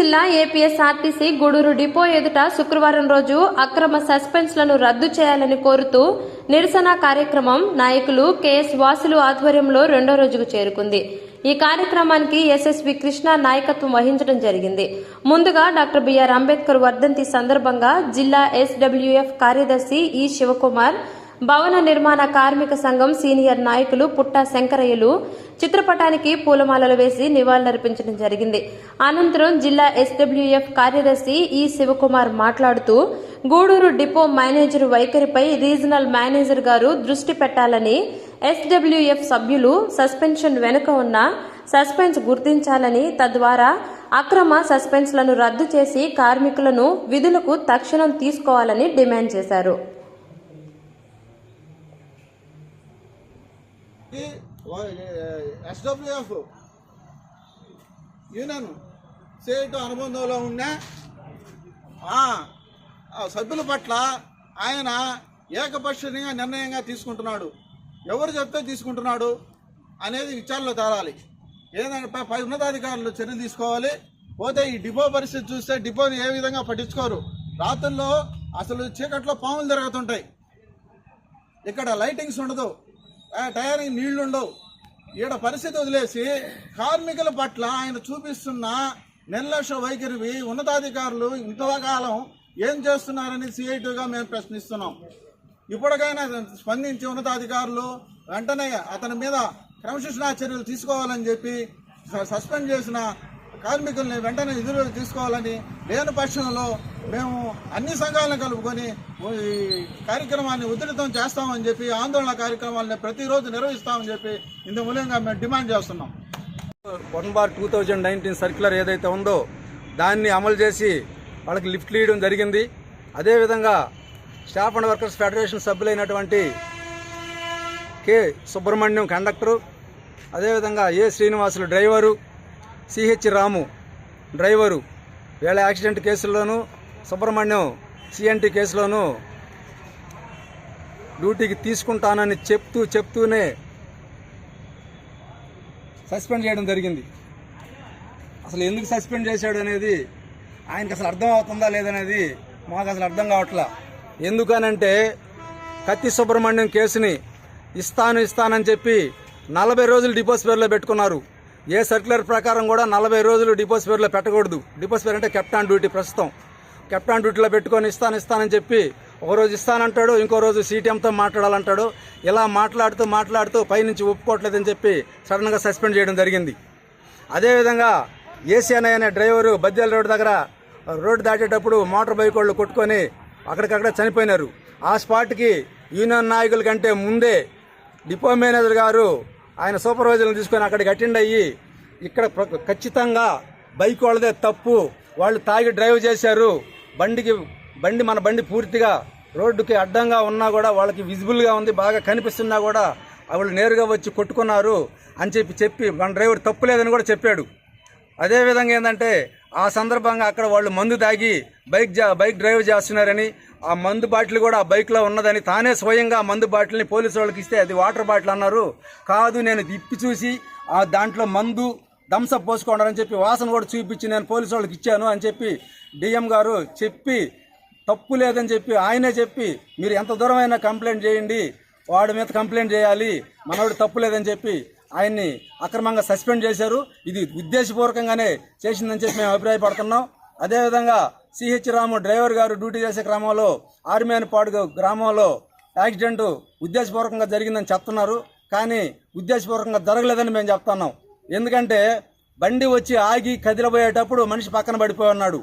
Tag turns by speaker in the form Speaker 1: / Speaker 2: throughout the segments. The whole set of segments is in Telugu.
Speaker 1: జిల్లా ఏపీఎస్ఆర్టీసీ గూడూరు డిపో ఎదుట శుక్రవారం రోజు అక్రమ సస్పెన్స్లను రద్దు చేయాలని కోరుతూ నిరసన కార్యక్రమం నాయకులు కెఎస్ వాసులు ఆధ్వర్యంలో రెండో రోజుకు చేరుకుంది. ఈ కార్యక్రమానికి ఎస్ఎస్వి కృష్ణ నాయకత్వం వహించడం జరిగింది. ముందుగా డాక్టర్ బిఆర్ అంబేద్కర్ వర్ధంతి సందర్భంగా జిల్లా ఎస్డబ్ల్యూఎఫ్ కార్యదర్శి ఈ శివకుమార్ భవన నిర్మాణ కార్మిక సంఘం సీనియర్ నాయకులు పుట్టా శంకరయ్యలు చిత్రపటానికి పూలమాలలు వేసి నివాళులర్పించడం జరిగింది. అనంతరం జిల్లా ఎస్డబ్ల్యూఎఫ్ కార్యదర్శి ఈ శివకుమార్ మాట్లాడుతూ గూడూరు డిపో మేనేజర్ వైఖరిపై రీజనల్ మేనేజర్ గారు దృష్టి పెట్టాలని ఎస్డబ్ల్యూఎఫ్ సభ్యులు సస్పెన్షన్ వెనుక ఉన్న సస్పెన్స్ గుర్తించాలని తద్వారా అక్రమ సస్పెన్స్లను రద్దు చేసి కార్మికులను విధులకు తక్షణం తీసుకోవాలని డిమాండ్ చేశారు.
Speaker 2: ఎస్డబ్ల్యూఎఫ్ యూనియన్ సేటు అనుబంధంలో ఉన్న సభ్యుల పట్ల ఆయన ఏకపక్షంగా నిర్ణయంగా తీసుకుంటున్నాడు. ఎవరు చెప్తే తీసుకుంటున్నాడు అనేది విచారణలో తేరాలి ఏదంటే పై- పై ఉన్నతాధికారులు చర్యలు తీసుకోవాలి. పోతే ఈ డిపో పరిస్థితి చూస్తే డిపోని ఏ విధంగా పట్టించుకోరు. రాత్రుల్లో అసలు చీకట్లో పాములు తిరుగుతుంటాయి. ఇక్కడ లైటింగ్స్ ఉండదు. ఆ టైరింగ్ నీళ్ళు ఉండవు. ఈడ పరిస్థితి వదిలేసి కార్మికుల పట్ల ఆయన చూపిస్తున్న నిర్లక్ష్య వైఖరివి ఉన్నతాధికారులు ఇంతకాలం ఏం చేస్తున్నారని సిఐటిగా మేము ప్రశ్నిస్తున్నాం. ఇప్పటికైనా స్పందించి ఉన్నతాధికారులు వెంటనే అతని మీద క్రమశిక్షణా చర్యలు తీసుకోవాలని చెప్పి సస్పెండ్ చేసిన కార్మికుల్ని వెంటనే ఎదురు తీసుకోవాలని లేని పక్షంలో మేము అన్ని సంఘాలను కలుపుకొని ఈ కార్యక్రమాన్ని ఉధృతం చేస్తామని చెప్పి ఆందోళన కార్యక్రమాలను ప్రతిరోజు నిర్వహిస్తామని చెప్పి ఇందు మూలంగా మేము డిమాండ్ చేస్తున్నాం.
Speaker 3: One bar two thousand nineteen circular ఏదైతే ఉందో దాన్ని అమలు చేసి వాళ్ళకి లిఫ్ట్లు ఇవ్వడం జరిగింది. అదేవిధంగా స్టాఫ్ అండ్ వర్కర్స్ ఫెడరేషన్ సభ్యులైనటువంటి కె సుబ్రహ్మణ్యం కండక్టరు అదేవిధంగా A Srinivasulu driver CH Ramu driver. వీళ్ళ యాక్సిడెంట్ కేసుల్లోనూ సుబ్రహ్మణ్యం సిఎన్టీ కేసులోనూ డ్యూటీకి తీసుకుంటానని చెప్తూ చెప్తూనే సస్పెండ్ చేయడం జరిగింది. అసలు ఎందుకు సస్పెండ్ చేశాడు అనేది ఆయనకి అసలు అర్థం అవుతుందా లేదనేది మాకు అసలు అర్థం కావట్లా. ఎందుకనంటే కత్తి సుబ్రహ్మణ్యం కేసుని ఇస్తాను ఇస్తానని చెప్పి నలభై రోజులు డిపోస్ పేరులో పెట్టుకున్నారు. ఏ సర్క్యులర్ ప్రకారం కూడా నలభై రోజులు డిపోస్ పేరులో పెట్టకూడదు. డిపోస్ పేరు అంటే కెప్టాన్ డ్యూటీ ప్రస్తుతం. కెప్టాన్ డ్యూటీలో పెట్టుకొని ఇస్తాను ఇస్తానని చెప్పి ఒక రోజు ఇస్తానంటాడు ఇంకో రోజు సీటీఎంతో మాట్లాడాలంటాడు. ఇలా మాట్లాడుతూ మాట్లాడుతూ పైనుంచి ఒప్పుకోవట్లేదని చెప్పి సడన్గా సస్పెండ్ చేయడం జరిగింది. అదేవిధంగా ఏసీఎన్ఐ అనే డ్రైవరు బద్యాల రోడ్డు దగ్గర రోడ్డు దాటేటప్పుడు మోటార్ బైక్ వాళ్ళు కొట్టుకొని అక్కడికక్కడ చనిపోయినారు. ఆ స్పాట్కి యూనియన్ నాయకుల కంటే ముందే డిపో మేనేజర్ గారు ఆయన సూపర్వైజర్లు తీసుకొని అక్కడికి అటెండ్ అయ్యి ఇక్కడ ప్ర- ఖచ్చితంగా బైక్ వాళ్ళదే తప్పు. వాళ్ళు తాగి డ్రైవ్ చేశారు. బండికి బండి మన బండి పూర్తిగా రోడ్డుకి అడ్డంగా ఉన్నా కూడా వాళ్ళకి విజిబుల్గా ఉంది బాగా కనిపిస్తున్నా కూడా వాళ్ళు నేరుగా వచ్చి కొట్టుకున్నారు అని చెప్పి చెప్పి మన డ్రైవర్ తప్పు లేదని కూడా చెప్పాడు. అదేవిధంగా ఏంటంటే ఆ సందర్భంగా అక్కడ వాళ్ళు మందు తాగి బైక్ జా బైక్ డ్రైవ్ చేస్తున్నారని ఆ మందు బాటిల్ కూడా ఆ బైక్లో ఉన్నదని తానే స్వయంగా మందు బాటిల్ని పోలీసు వాళ్ళకి ఇస్తే అది వాటర్ బాటిల్ అన్నారు. కాదు నేను తిప్పి చూసి ఆ దాంట్లో మందు దంసప్ పోసుకోండి చెప్పి వాసన కూడా చూపించి నేను పోలీసు వాళ్ళకి ఇచ్చాను అని చెప్పి డిఎం గారు చెప్పి తప్పు లేదని చెప్పి ఆయనే చెప్పి మీరు ఎంత దూరమైనా కంప్లైంట్ చేయండి వాడి మీద కంప్లైంట్ చేయాలి మనవాడు తప్పు లేదని చెప్పి ఆయన్ని అక్రమంగా సస్పెండ్ చేశారు. ఇది ఉద్దేశపూర్వకంగానే చేసిందని చెప్పి మేము అభిప్రాయపడుతున్నాం. అదేవిధంగా సిహెచ్ రాము డ్రైవర్ గారు డ్యూటీ చేసే క్రమంలో ఆర్మేనపాడు గ్రామంలో యాక్సిడెంట్ ఉద్దేశపూర్వకంగా జరిగిందని చెప్తున్నారు. కానీ ఉద్దేశపూర్వకంగా జరగలేదని మేము చెప్తున్నాం. ఎందుకంటే బండి వచ్చి ఆగి కదిలిపోయేటప్పుడు మనిషి పక్కన పడిపోయి ఉన్నాడు.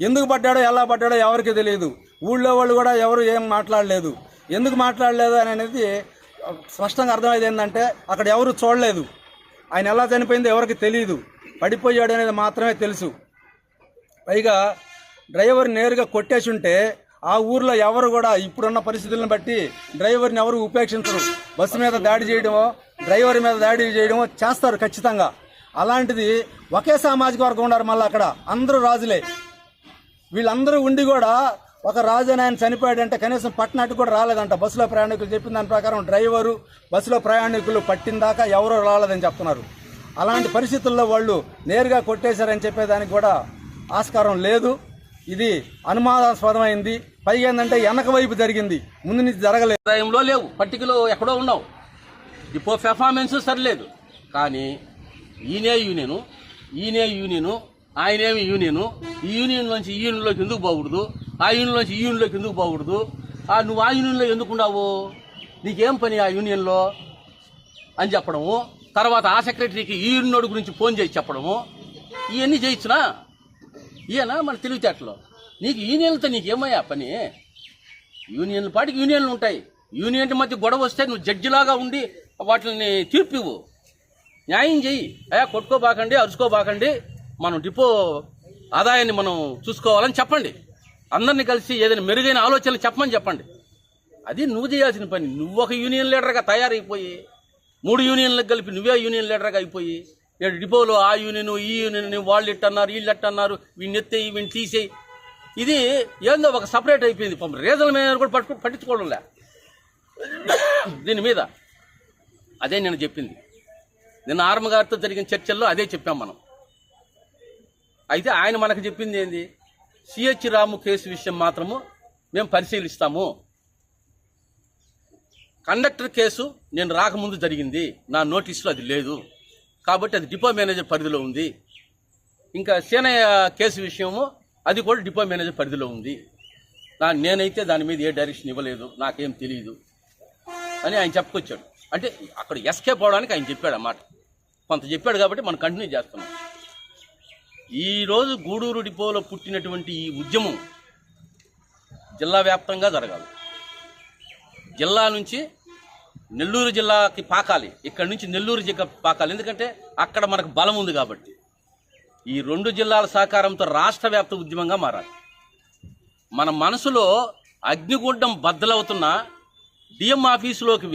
Speaker 3: ఎందుకు పడ్డాడో ఎలా పడ్డాడో ఎవరికి తెలియదు. ఊళ్ళో వాళ్ళు కూడా ఎవరు ఏం మాట్లాడలేదు. ఎందుకు మాట్లాడలేదు అని అనేది స్పష్టంగా అర్థమైంది ఏంటంటే అక్కడ ఎవరు చూడలేదు. ఆయన ఎలా చనిపోయిందో ఎవరికి తెలియదు పడిపోయాడు అనేది మాత్రమే తెలుసు. పైగా డ్రైవర్ నేరుగా కొట్టేసి ఉంటే ఆ ఊర్లో ఎవరు కూడా ఇప్పుడున్న పరిస్థితులను బట్టి డ్రైవర్ని ఎవరు ఉపేక్షించరు. బస్సు మీద దాడి చేయడమో డ్రైవర్ మీద దాడి చేయడమో చేస్తారు ఖచ్చితంగా. అలాంటిది ఒకే సామాజిక వర్గం ఉన్నారు మళ్ళీ అక్కడ. అందరూ రాజులే. వీళ్ళందరూ ఉండి కూడా ఒక రాజు అని ఆయన చనిపోయాడంటే కనీసం పట్టినట్టు కూడా రాలేదంట. బస్సులో ప్రయాణికులు చెప్పిన దాని ప్రకారం డ్రైవరు బస్సులో ప్రయాణికులు పట్టిన దాకా ఎవరో రాలేదని చెప్తున్నారు. అలాంటి పరిస్థితుల్లో వాళ్ళు నేరుగా కొట్టేశారని చెప్పేదానికి కూడా ఆస్కారం లేదు. ఇది అనుమానాస్పదమైంది. పైగా ఏంటంటే వెనక వైపు జరిగింది. ముందు నుంచి జరగలేదు.
Speaker 4: ఆదాయంలో లేవు. పట్టికలో ఎక్కడో ఉన్నావు. ఇప్పో పెర్ఫార్మెన్స్ సరిలేదు. కానీ ఈయనే యూనియను ఈయనే యూనియను ఆయనేమి యూనియను ఈ యూనియన్ నుంచి ఈ యూనియన్లోకి ఎందుకు పోకూడదు? ఆ యూనియన్ నుంచి ఈ యూనియన్లోకి ఎందుకు పోకూడదు? ఆ నువ్వు ఆ యూనియన్లో ఎందుకున్నావు నీకేం పని ఆ యూనియన్లో అని చెప్పడము. తర్వాత ఆ సెక్రటరీకి ఈ యూనియన్ గురించి ఫోన్ చేసి చెప్పడము. ఇవన్నీ చేయించినా ఈయన మన తెలివితేటలో? నీకు యూనియన్లతో నీకేమయ్యా పని? యూనియన్ల పాటికి యూనియన్లు ఉంటాయి. యూనియన్ మధ్య గొడవ వస్తే నువ్వు జడ్జిలాగా ఉండి వాటిని తీర్పు ఇవ్వు న్యాయం చెయ్యి. అయ్యా కొట్టుకోబాకండి అరుచుకోబాకండి. మనం డిపో ఆదాయాన్ని మనం చూసుకోవాలని చెప్పండి. అందరినీ కలిసి ఏదైనా మెరుగైన ఆలోచనలు చెప్పమని చెప్పండి. అది నువ్వు చేయాల్సిన పని. నువ్వు ఒక యూనియన్ లీడర్గా తయారైపోయి మూడు యూనియన్లకు కలిపి నువ్వే యూనియన్ లీడర్గా అయిపోయి డిపోలో ఆ యూనియన్ ఈ యూనియన్ వాళ్ళు ఇట్టన్నారు వీళ్ళు ఎట్టన్నారు వీడిని ఎత్తేయి వీడిని తీసేయి. ఇది ఏందో ఒక సపరేట్ అయిపోయింది. పాపం రీజనల్ మేనేజర్ కూడా పట్టు పట్టించుకోవడంలే దీని మీద అదే నేను చెప్పింది. నిన్న ఆర్మ గారితో జరిగిన చర్చల్లో అదే చెప్పాం మనం. అయితే ఆయన మనకు చెప్పింది ఏంది? సిహెచ్ రాము కేసు విషయం మాత్రము మేము పరిశీలిస్తాము. కండక్టర్ కేసు నేను రాకముందు జరిగింది. నా నోటీసులో అది లేదు. కాబట్టి అది డిపో మేనేజర్ పరిధిలో ఉంది. ఇంకా సేనయ్య కేసు విషయము అది కూడా డిపో మేనేజర్ పరిధిలో ఉంది. నా నేనైతే దాని మీద ఏ డైరెక్షన్ ఇవ్వలేదు నాకేం తెలియదు అని ఆయన చెప్పుకొచ్చాడు. అంటే అక్కడ ఎస్కేప్ అవడానికి ఆయన చెప్పాడు అన్నమాట. కొంత చెప్పాడు కాబట్టి మనం కంటిన్యూ చేస్తున్నాం. ఈరోజు గూడూరు డిపోలో పుట్టినటువంటి ఈ ఉద్యమం జిల్లా వ్యాప్తంగా జరగాలి. జిల్లా నుంచి నెల్లూరు జిల్లాకి పాకాలి. ఇక్కడ నుంచి నెల్లూరు జిల్లా పాకాలి. ఎందుకంటే అక్కడ మనకు బలం ఉంది కాబట్టి. ఈ రెండు జిల్లాల సహకారంతో రాష్ట్ర వ్యాప్త ఉద్యమంగా మారాలి. మన మనసులో అగ్నిగుండం బద్దలవుతున్న డిఎం ఆఫీసులోకి